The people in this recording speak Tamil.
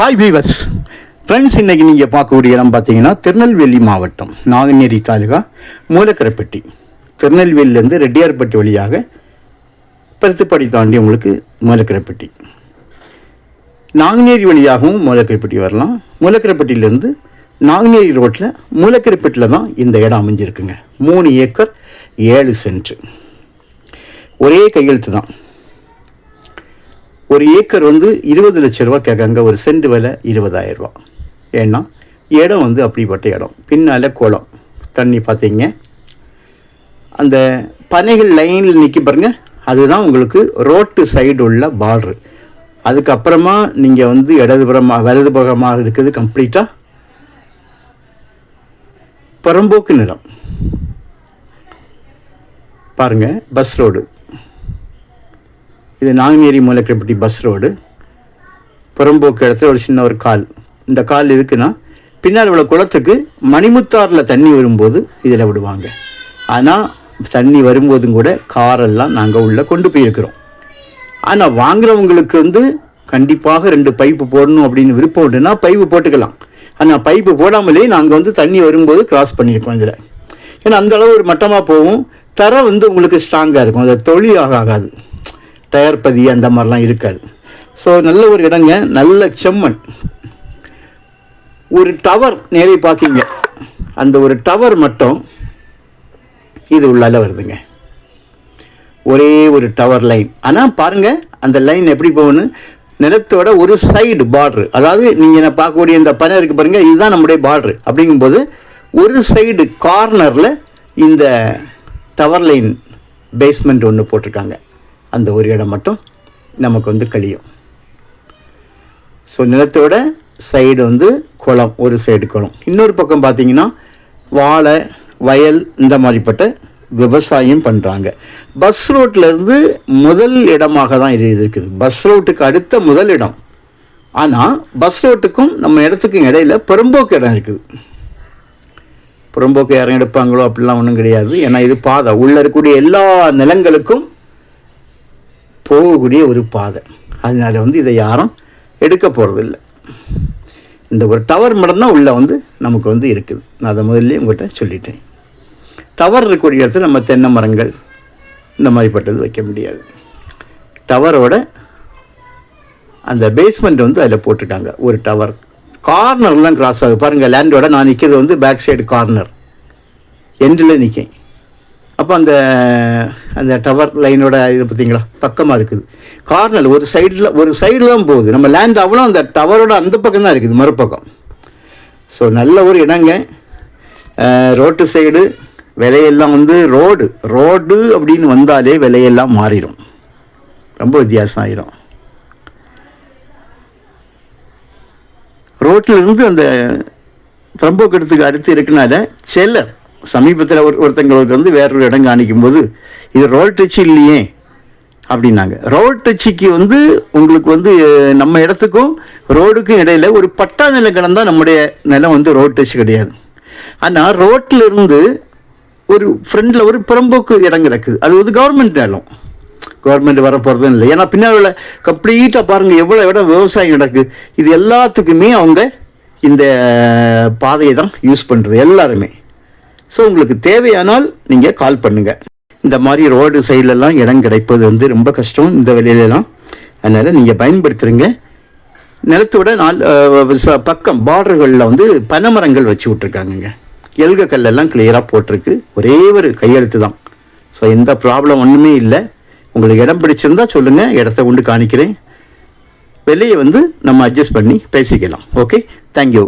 ஹாய் வீவர்ஸ் ஃப்ரெண்ட்ஸ் இன்றைக்கி நீங்கள் பார்க்கக்கூடிய இடம் பார்த்தீங்கன்னா திருநெல்வேலி மாவட்டம் நாங்குநேரி தாலுகா மூலக்கரைப்பட்டி. திருநெல்வேலியிலேருந்து ரெட்டியார்பட்டி வழியாக பருத்துப்படி தாண்டி உங்களுக்கு மூலக்கரைப்பட்டி. நாங்குநேரி வழியாகவும் மூலக்கரைப்பட்டி வரலாம். மூலக்கரைப்பட்டியிலேருந்து நாங்குநேரி ரோட்டில் மூலக்கரைப்பட்டியில் தான் இந்த இடம் அமைஞ்சிருக்குங்க. மூணு ஏக்கர் ஏழு சென்ட். ஒரே கையெழுத்து தான். ஒரு ஏக்கர் வந்து இருபது லட்ச ரூபா கேட்காங்க ஒரு சென்ட் விலை இருபதாயிரம் ரூபா. ஏன்னா இடம் வந்து அப்படிப்பட்ட இடம். பின்னால் குளம். தண்ணி பார்த்தீங்க. அந்த பனைகள் லைனில் நிற்க பாருங்க. அதுதான் உங்களுக்கு ரோட்டு சைடு உள்ள பார்டரு அதுக்கப்புறமா நீங்கள் வந்து இடதுபுறமாக வலதுபுறமாக இருக்குது கம்ப்ளீட்டாக புறம்போக்கு நிலம். பாருங்கள் பஸ் ரோடு இது நாங்குநேரி மூலக்கரைப்பட்டி பஸ் ரோடு புறம்போக்கு இடத்துல ஒரு சின்ன ஒரு கால். இந்த கால் எதுக்குன்னா பின்னால் உள்ள குளத்துக்கு மணிமுத்தாரில் தண்ணி வரும்போது இதில் விடுவாங்க. ஆனால் தண்ணி வரும்போதும் கூட காரெல்லாம் நாங்கள் உள்ளே கொண்டு போயிருக்கிறோம். ஆனால் வாங்குறவங்களுக்கு வந்து கண்டிப்பாக ரெண்டு பைப்பு போடணும் அப்படின்னு விருப்பம் உண்டுன்னா பைப்பு போட்டுக்கலாம். ஆனால் பைப்பு போடாமலே நாங்கள் வந்து தண்ணி வரும்போது கிராஸ் பண்ணியிருக்கோம் இதில். ஏன்னா அந்த அளவு ஒரு மட்டமாக போகும். தரம் வந்து உங்களுக்கு ஸ்ட்ராங்காக இருக்கும். அது தொழில் ஆகாது. டயர்பதி அந்த மாதிரிலாம் இருக்காது. ஸோ நல்ல ஒரு இடங்க நல்ல செம்மண். ஒரு டவர் நேரே பார்க்கிங்க அந்த ஒரு டவர் மட்டும் இது உள்ளால வருதுங்க. ஒரே ஒரு டவர் லைன் ஆனால் பாருங்கள் அந்த லைன் எப்படி போகணும் நிலத்தோட ஒரு சைடு பார்ட்ரு அதாவது நீங்கள் நான் பார்க்கக்கூடிய இந்த பனை இருக்குது பாருங்கள் இதுதான் நம்முடைய பார்ட்ரு அப்படிங்கும்போது ஒரு சைடு கார்னரில் இந்த டவர் லைன் பேஸ்மெண்ட் ஒன்று போட்டிருக்காங்க. அந்த ஒரு இடம் மட்டும் நமக்கு வந்து கழியும். ஸோ நிலத்தோட சைடு வந்து குளம் ஒரு சைடு குளம். இன்னொரு பக்கம் பார்த்தீங்கன்னா வாழை வயல் இந்த மாதிரிப்பட்ட விவசாயம் பண்ணுறாங்க பஸ் ரோட்லேருந்து முதல் இடமாக தான் இது இருக்குது. பஸ் ரோட்டுக்கு அடுத்த முதல் இடம். ஆனால் பஸ் ரோட்டுக்கும் நம்ம இடத்துக்கும் இடையில புறம்போக்கு இடம் இருக்குது. புறம்போக்கு யாரும் எடுப்பாங்களோ அப்படிலாம் ஒன்றும் கிடையாது. ஏன்னா இது பாதை. உள்ளே இருக்கக்கூடிய எல்லா நிலங்களுக்கும் போகக்கூடிய ஒரு பாதை. அதனால வந்து இதை யாரும் எடுக்க போகிறதில்ல இந்த ஒரு டவர் மட்டும்தான் உள்ளே வந்து நமக்கு வந்து இருக்குது. நான் அதை முதல்ல உங்கள்கிட்ட சொல்லிட்டேன். டவர் இருக்கக்கூடிய இடத்துல நம்ம தென்னை மரங்கள் இந்த மாதிரிப்பட்டது வைக்க முடியாது. டவரோட அந்த பேஸ்மெண்ட் வந்து அதில் போட்டிருக்காங்க. ஒரு டவர் கார்னர்லாம் கிராஸ் ஆகுது. பாருங்கள் லேண்டோட நான் நிற்கிறது வந்து பேக் சைடு கார்னர் எண்டில் நிற்கேன் அப்போ அந்த அந்த டவர் லைனோட இது பார்த்தீங்களா பக்கமாக இருக்குது. கார்னர் ஒரு சைடில் ஒரு சைடில் தான் போகுது. நம்ம லேண்ட் ஆகணும் அந்த டவரோட அந்த பக்கம் தான் இருக்குது மறுபக்கம். ஸோ நல்ல ஒரு இடங்க. ரோட்டு சைடு விலையெல்லாம் வந்து ரோடு ரோடு அப்படின்னு வந்தாலே விலையெல்லாம் மாறிடும். ரொம்ப வித்தியாசம் ஆயிரும். ரோட்டில் இருந்து அந்த பிரம்போக்கடத்துக்கு அடுத்து இருக்கனால செல்லர் சமீபத்தில் ஒரு ஒருத்தங்களுக்கு வந்து வேறொரு இடம் காணிக்கும் போது இது ரோல் டச் இல்லையே அப்படின்னாங்க. ரோட் டச்சுக்கு வந்து உங்களுக்கு வந்து நம்ம இடத்துக்கும் ரோடுக்கும் இடையில ஒரு பட்டா நிலம் கிடந்தால் நம்முடைய நிலம் வந்து ரோட் டச் கிடையாது. ஆனால் ரோட்டில் இருந்து ஒரு ஃப்ரெண்டில் ஒரு புறம்போக்கு இடம் கிடக்குது. அது வந்து கவர்மெண்ட் நிலம். கவர்மெண்ட் வர போகிறதும் இல்லை. ஏன்னா பின்னால் உள்ள கம்ப்ளீட்டாக பாருங்கள் எவ்வளோ இடம் விவசாயம் நடக்குது இது எல்லாத்துக்குமே அவங்க இந்த பாதையை தான் யூஸ் பண்ணுறது எல்லாருமே. ஸோ உங்களுக்கு தேவையானால் நீங்கள் கால் பண்ணுங்கள் இந்த மாதிரி ரோடு சைட்லலாம் இடம் கிடைப்பது வந்து ரொம்ப கஷ்டம் இந்த விலையிலலாம் அதனால் நீங்கள் பயன்படுத்துகிறீங்க நிலத்தோட நாள் பக்கம் பார்டர்களில் வந்து பனைமரங்கள் வச்சு விட்ருக்காங்கங்க எல்க கல்லெல்லாம் கிளியராக போட்டிருக்கு. ஒரே ஒரு கையெழுத்து தான். ஸோ எந்த ப்ராப்ளம் ஒன்றுமே இல்லை. உங்களுக்கு இடம் பிடிச்சிருந்தா சொல்லுங்கள் இடத்த கொண்டு காணிக்கிறேன். வெளியே வந்து நம்ம அட்ஜஸ்ட் பண்ணி பேசிக்கலாம். Okay thank you